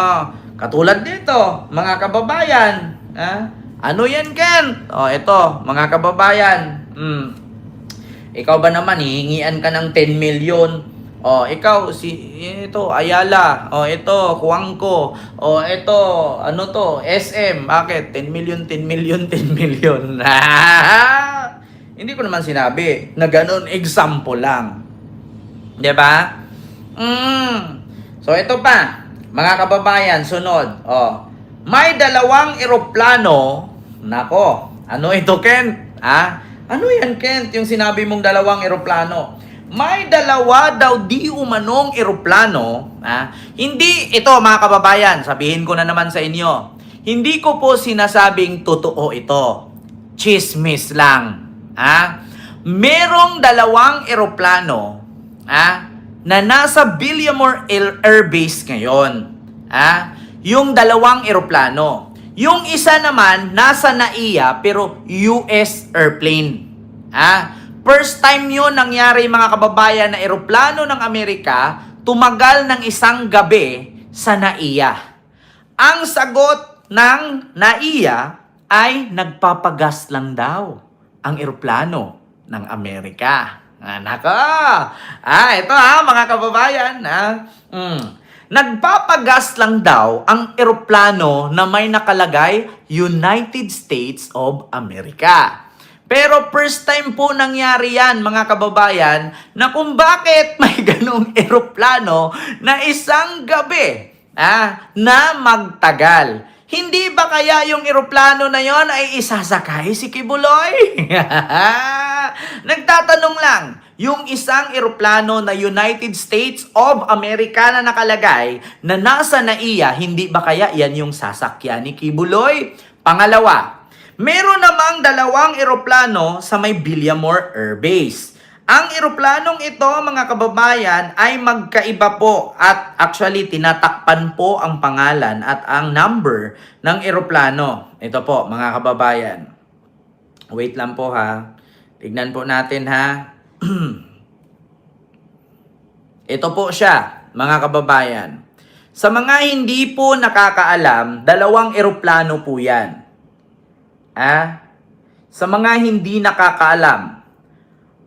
Oh, katulad dito, mga kababayan. Ah, ano yan, Ken? Oh, ito, mga kababayan. Hmm. Ikaw ba naman, hihingian ka ng 10 million? Oh, ikaw, si, ito, Ayala. Oh, ito, Juanco. Oh, ito, ano to, SM. Bakit? 10 million, 10 million, 10 million. Hindi ko naman sinabi na ganun, example lang. 'Di ba? Mm. So ito pa, mga kababayan, sunod. Oh. May dalawang eroplano. Nako, ano ito, Ken? Ah, ano yan, Kent? Yung sinabi mong dalawang eroplano. May dalawa daw di umanong eroplano. Ah, hindi, ito mga kababayan, sabihin ko na naman sa inyo. Hindi ko po sinasabing totoo ito. Chismis lang. Ah, merong dalawang eroplano ah, na nasa Billiamore Air, Base ngayon. Ah, yung dalawang eroplano. Yung isa naman nasa NAIA pero US airplane. Ah, first time yun nangyari mga kababayan na eroplano ng Amerika tumagal ng isang gabi sa NAIA. Ang sagot ng NAIA ay nagpapagas lang daw ang eroplano ng Amerika. Ah, nako! Ah, ito ha, mga kababayan. Ha? Mm. Nagpapagas lang daw ang eroplano na may nakalagay United States of America. Pero first time po nangyari yan, mga kababayan, na kung bakit may ganong eroplano na isang gabi ah, na magtagal. Hindi ba kaya yung eroplano na yon ay isasakay si Kibuloy? Nagtatanong lang, yung isang eroplano na United States of America na nakalagay na nasa NAIA, hindi ba kaya yan yung sasakyan ni Kibuloy? Pangalawa, meron namang dalawang eroplano sa may Billiamore Air Base. Ang eroplanong ito, mga kababayan, ay magkaiba po at actually tinatakpan po ang pangalan at ang number ng eroplano. Ito po, mga kababayan. Wait lang po ha. Tignan po natin ha. Ito po siya, mga kababayan. Sa mga hindi po nakakaalam, dalawang eroplano po yan. Ah? Sa mga hindi nakakaalam,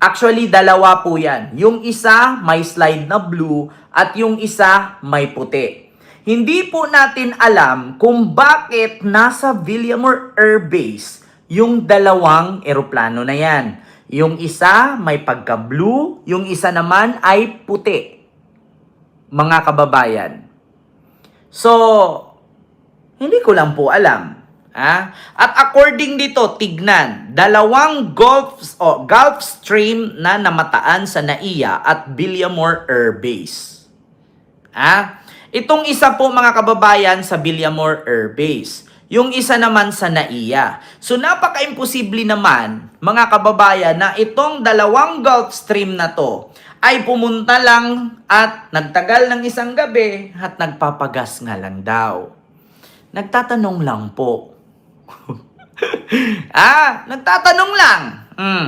Actually, dalawa po yan. Yung isa may slide na blue at yung isa may puti. Hindi po natin alam kung bakit nasa Villamore Air Base yung dalawang eroplano na yan. Yung isa may pagka-blue, yung isa naman ay puti. Mga kababayan. So, hindi ko lang po alam. Ah? At according dito, tignan, dalawang Gulf, oh, Gulf Stream na namataan sa NAIA at Billiamore Air Base. Ah? Itong isa po mga kababayan sa Billiamore Air Base. Yung isa naman sa NAIA. So napaka-imposible naman mga kababayan na itong dalawang Gulf Stream na to ay pumunta lang at nagtagal ng isang gabi at nagpapagas nga lang daw. Nagtatanong lang po, ah, nagtatanong lang. Mm.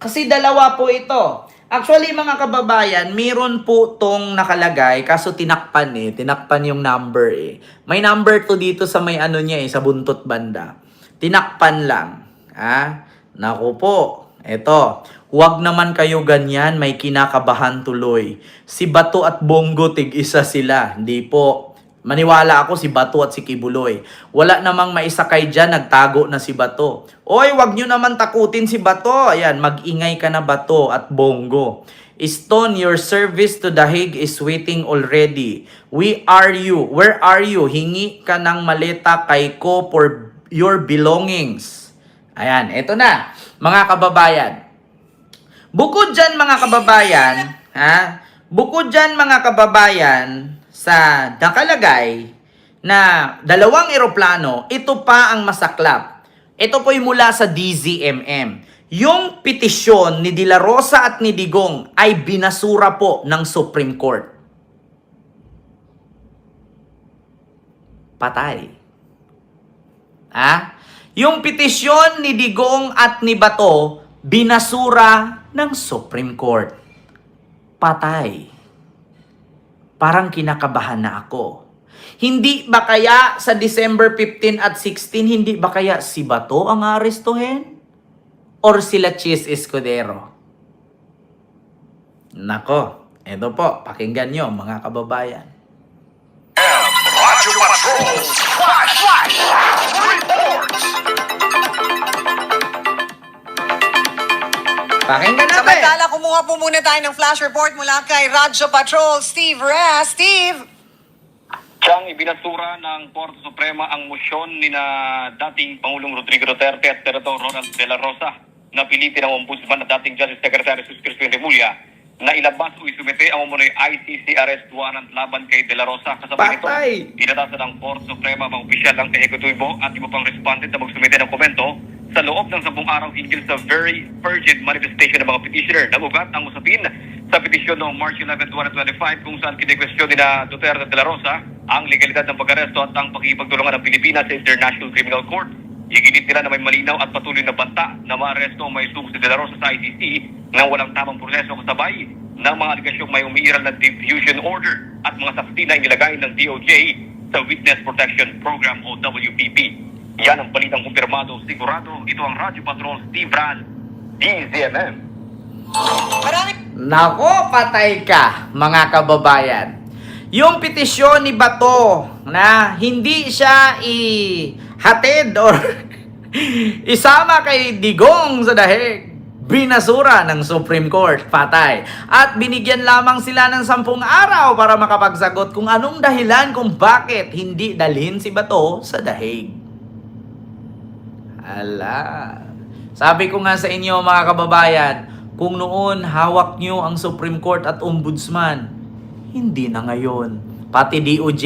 Kasi dalawa po ito. Actually, mga kababayan, meron po tong nakalagay, kaso tinakpan eh. Tinakpan yung number eh. May number to dito sa may ano niya eh, sa buntot banda. Tinakpan lang. Ah, naku po. Eto, huwag naman kayo ganyan, may kinakabahan tuloy. Si Bato at Bongo tig-isa sila. Hindi po. Maniwala ako si Bato at si Kibuloy. Wala namang maisakay dyan, nagtago na si Bato. Oy, wag nyo naman takutin si Bato. Ayan, mag-ingay ka na Bato at Bongo. Stone, your service to the Hague is waiting already. We are you. Where are you? Hingi ka ng maleta kay ko for your belongings. Ayan, eto na, mga kababayan. Bukod dyan, mga kababayan, ha? Bukod dyan, mga kababayan, sa nakalagay na dalawang eroplano, ito pa ang masaklap. Ito po'y mula sa DZMM. Yung petisyon ni De Rosa at ni Digong ay binasura po ng Supreme Court. Patay. Ah? Yung petisyon ni Digong at ni Bato, binasura ng Supreme Court. Patay. Parang kinakabahan na ako. Hindi ba kaya sa December 15 at 16, hindi ba kaya si Bato ang aarestuhin? Or sila Chis Escudero? Nako, eto po, pakinggan nyo mga kababayan. Radyo Patrol Pakinggan natin! Samantala, kumuha po muna tayo ng flash report mula kay Radyo Patrol, Steve Reyes. Steve! Siyang ibinasura ng Korte Suprema ang motion ni na dating Pangulong Rodrigo Duterte at Senator Ronald De La Rosa na pilitin ng Ombudsman at dating Justice Secretary Sus Crispin Remulla na ilabas o isumite ang umunoy ICC arrest warrant laban kay De La Rosa. Kasabay nito, inatasan ng Korte Suprema mga opisyal ng ehekutibo at iba pang respondent na magsumite ng komento sa loob ng sampung araw hinggil sa very urgent manifestation ng mga petitioner. Nagugat ang usapin sa petisyon noong March 11, 2025 kung saan kinikwestiyon ni na Duterte de la Rosa ang legalidad ng pag-aresto at ang pakipagtulungan ng Pilipinas sa International Criminal Court. Iginit nila na may malinaw at patuloy na banta na maaresto ang may suko si De La Rosa sa ICC nang walang tamang proseso kasabay ng mga aligasyong may umiiral na diffusion order at mga saksi na inilagay ng DOJ sa Witness Protection Program o WPP. Yan ang balitang kumpirmado, sigurado. Ito ang Radyo Patrol Steve Ran, DZMM. Maraming Nako, patay ka, mga kababayan. Yung petisyon ni Bato na hindi siya ihatid or isama kay Digong sa dahig, binasura ng Supreme Court, patay. At binigyan lamang sila ng sampung araw para makapagsagot kung anong dahilan kung bakit hindi dalhin si Bato sa dahig. Ala. Sabi ko nga sa inyo mga kababayan, kung noon hawak nyo ang Supreme Court at Ombudsman, hindi na ngayon. Pati DOJ,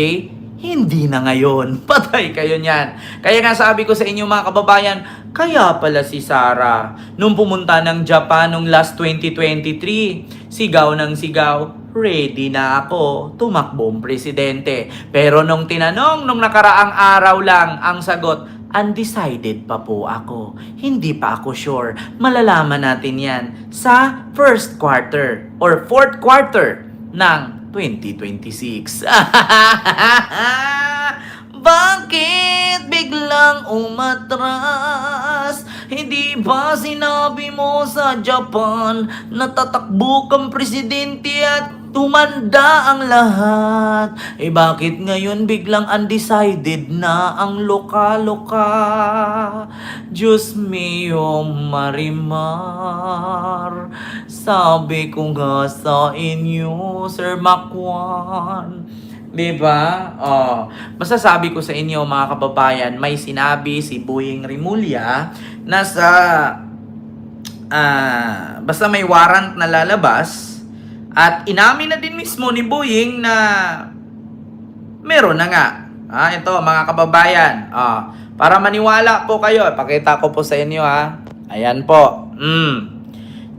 hindi na ngayon. Patay kayo niyan. Kaya nga sabi ko sa inyo mga kababayan, kaya pala si Sara, nung pumunta ng Japan nung last 2023, sigaw ng sigaw, ready na ako, tumakbong presidente. Pero nung tinanong nung nakaraang araw lang, ang sagot, Undecided pa po ako. Hindi pa ako sure. Malalaman natin yan sa first quarter or fourth quarter ng 2026. Bakit biglang umatras? Hindi ba sinabi mo sa Japan na tatakbo kang presidente at tumanda ang lahat? Eh bakit ngayon biglang undecided na ang loka-loka? Diyos mio marimar Sabi ko nga sa inyo, Sir Makwan Di ba? Oh, basta sabi ko sa inyo mga kababayan, may sinabi si Boying Rimulya na sa ah, basta may warrant na lalabas at inamin na din mismo ni Boying na meron na nga. Ah, ito mga kababayan. Ah, para maniwala po kayo, pakita ko po sa inyo ha. Ayan po. Mm.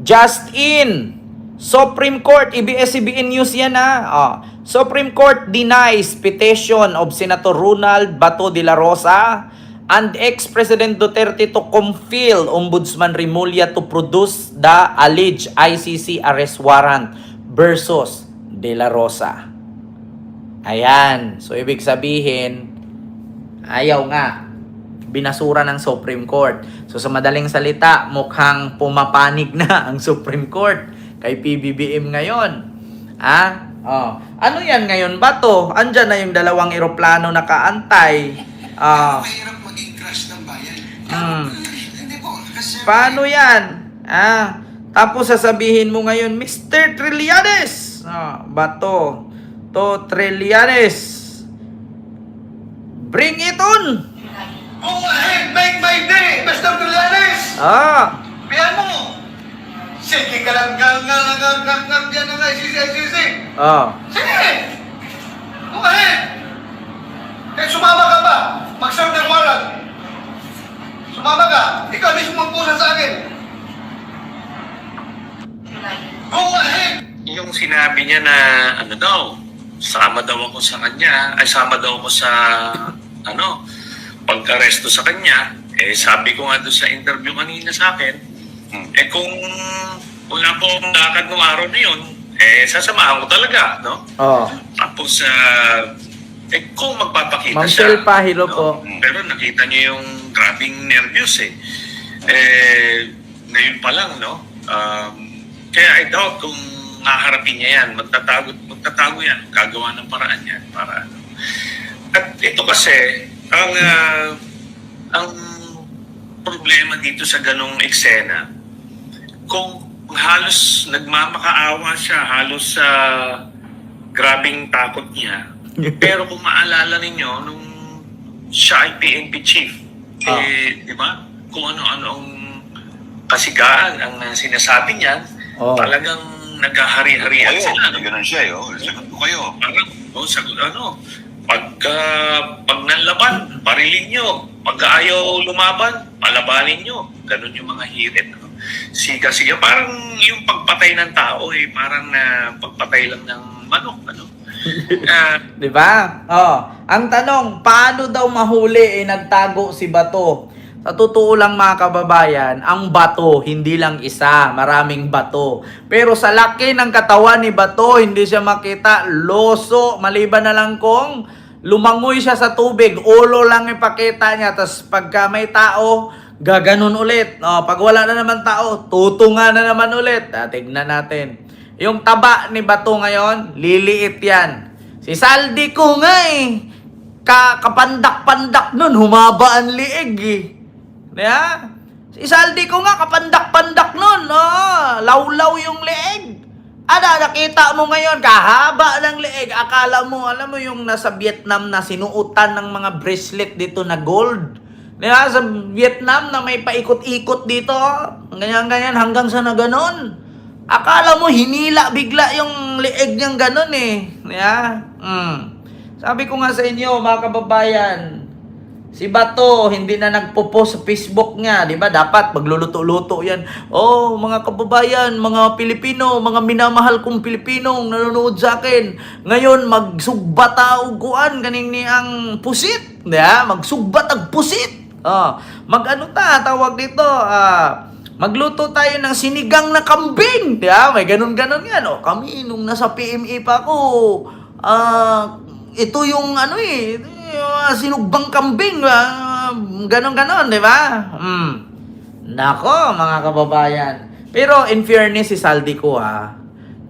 Just in. Supreme Court, ABS-CBN News yan ha. Oh. Supreme Court denies petition of Senator Ronald Bato de la Rosa and ex-President Duterte to compel Ombudsman Remulla to produce the alleged ICC arrest warrant versus de la Rosa. Ayan. So, ibig sabihin, ayaw nga. Binasura ng Supreme Court. So, sa madaling salita, mukhang pumapanig na ang Supreme Court kay PBBM ngayon. Ah? Oh. Ano yan ngayon ba to? Andyan na yung dalawang eroplano nakaantay. Ah. Mahirap maging crush ng bayan Hmm. Kasi Paano yan? Ah, tapos sasabihin mo ngayon, Mr. Trillanes! Ah, bato. To Trillanes. Bring it on! Go ahead, make my day, Mr. Dulanes! Ah, Biyan mo! Sige ka lang, nga, nga, nga, nga, nga, nga, dyan na nga, sisi, sisi! ah. Sige! Go ahead! Eh, sumama ka ba? Mag-serve ng warrant. Sumama ka. Ikaw mismo magpusa sa akin. Go ahead! yung sinabi niya na ano daw, sama daw ako sa kanya, ay sama daw ako sa ano, pag-aresto sa kanya, eh sabi ko nga doon sa interview kanina sa akin, eh kung wala po akong lakad ng araw na yun, eh sasamahan ko talaga, no? Oh. Tapos, uh, Eh, kung magpapakita Ma'am siya. Shel Pahilo po. Pero nakita niyo yung grabing nervyos eh. Eh, ngayon pa lang, no? Um, kaya I doubt kung haharapin niya yan, magtatago, magtatago yan, gagawa ng paraan yan para ano. At ito kasi, ang ah, ang problema dito sa ganong eksena, kung halos nagmamakaawa siya, halos sa grabing takot niya, pero kung maalala ninyo, nung siya ay PNP chief, Ah. eh, di ba? Kung ano-ano ang kasigaan ang sinasabi niya, Oh. talagang naghahari-harihan Kayo, sila. hindi ganun siya. Oh. Sagot ko kayo. Parang, oh, sagot, ano, pagka, pag nanlaban, parilin nyo. Pag ayaw lumaban, palabanin nyo. Ganun yung mga hirit. No? Siga-siga. Parang yung pagpatay ng tao, eh, parang na pagpatay lang ng manok. Ano? Ah, 'Di ba? Oh, ang tanong, paano daw mahuli eh nagtago si Bato? Sa totoo lang mga kababayan, ang bato hindi lang isa, maraming bato. Pero sa laki ng katawan ni Bato, hindi siya makita loso, maliban na lang kung lumangoy siya sa tubig, ulo lang ipakita niya, tapos pagka may tao, gaganon ulit. Oh, pag wala na naman tao, tutunga na naman ulit. Ah, tignan natin. Yung taba ni Bato ngayon, liliit yan. Si Saldi ko nga eh. Ka kapandak-pandak nun, humaba ang liig eh. Diba? Si Saldi ko nga, kapandak-pandak nun. Oh, lawlaw yung liig. Ada, nakita mo ngayon, kahaba ng liig. Akala mo, alam mo yung nasa Vietnam na sinuutan ng mga bracelet dito na gold. Diba? Sa Vietnam na may paikot-ikot dito. Ganyan-ganyan hanggang sa na ganon. Akala mo hinila bigla yung lieg niyang ganun eh. Yeah? Mm. Sabi ko nga sa inyo, mga kababayan, si Bato hindi na nagpo-post sa Facebook niya, 'di ba? Dapat magluluto-luto 'yan. Oh, mga kababayan, mga Pilipino, mga minamahal kong Pilipinong nanonood sa akin. Ngayon magsugba og kuan kaning ni ang pusit, 'di ba? Magsugbat ag pusit. Oh, mag-ano ta tawag dito? Ah, Magluto tayo ng sinigang na kambing. Di ba? May ganun-ganun yan. O, kami, nung nasa PMA pa ako, ah, ito yung ano eh, ah, sinugbang kambing. ah, ganun-ganun, di ba? Hmm. Nako, mga kababayan. Pero in fairness, si Saldi ko ha,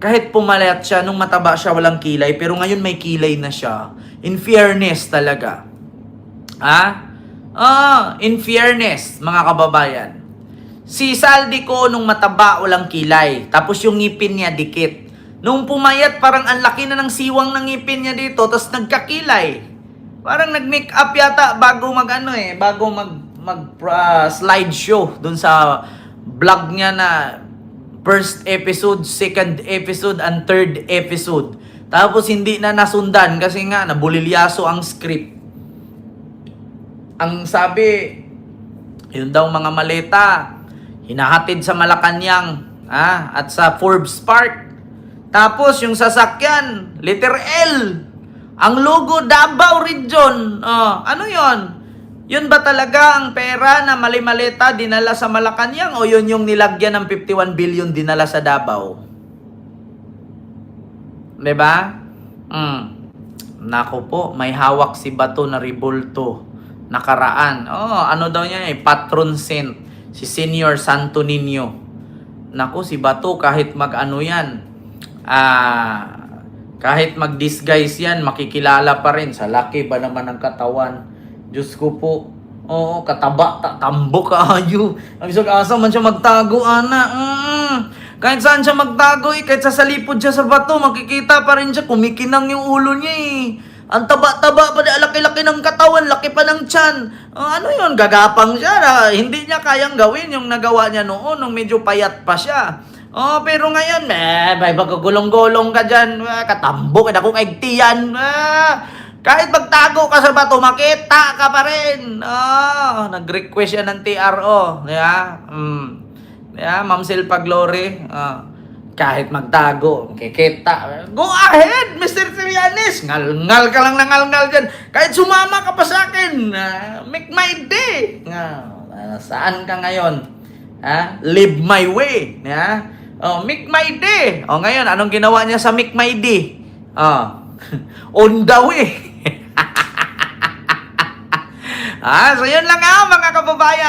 kahit pumalat siya, nung mataba siya, walang kilay, pero ngayon may kilay na siya. In fairness talaga. Ha? Ah, in fairness, mga kababayan. Si Saldi ko nung mataba, walang kilay. Tapos yung ngipin niya dikit. Nung pumayat, parang ang laki na ng siwang ng ngipin niya dito, tapos nagkakilay. Parang nag-make up yata bago mag ano eh, bago mag mag ah, slideshow dun sa vlog niya na first episode, second episode, and third episode. Tapos hindi na nasundan kasi nga nabulilyaso ang script. Ang sabi, yun daw mga maleta, hinahatid sa Malacanang ah, at sa Forbes Park. Tapos yung sasakyan, letter L. Ang logo Davao Region. Oh, ano yon? Yun ba talaga ang pera na mali-maleta dinala sa Malacanang o yun yung nilagyan ng 51 billion dinala sa Davao? 'Di ba? Mm. Nako po, may hawak si Bato na Ribulto nakaraan. Oh, ano daw niya eh, patron saint, si Senior Santo Niño. Nako, si Bato kahit mag-ano yan, ah, kahit mag-disguise yan, makikilala pa rin. Sa laki ba naman ng katawan? Diyos ko po. Oo, kataba, ta- tambo kaayo. Ang isang asa man siya magtago, ana. Mm. Kahit saan siya magtago, eh, kahit sa salipod siya sa bato, makikita pa rin siya, kumikinang yung ulo niya eh. Ang taba-taba pa, na, laki-laki ng katawan, laki pa ng tiyan. Ah, ano yun, gagapang siya. na hindi niya kayang gawin yung nagawa niya noon, nung medyo payat pa siya. Oh, pero ngayon, eh, may magagulong-gulong ka dyan. Ah, katambo, ka na kung egtiyan. Ah, kahit magtago ka sa bato, makita ka pa rin. Oh, nag-request siya ng TRO. Yeah? Mm. Yeah, Ma'am Silpa Glory. Ah, kahit magtago, kikita. Go ahead, Mr. Trianis. Ngal-ngal ka lang na ngal-ngal dyan. Kahit sumama ka pa sa akin. make my day. Ah, saan ka ngayon? Ha? Live my way. Ha? Oh, my day. Oh, ngayon, anong ginawa niya sa my day? Oh, on the way. ah, so yun lang nga mga kababayan.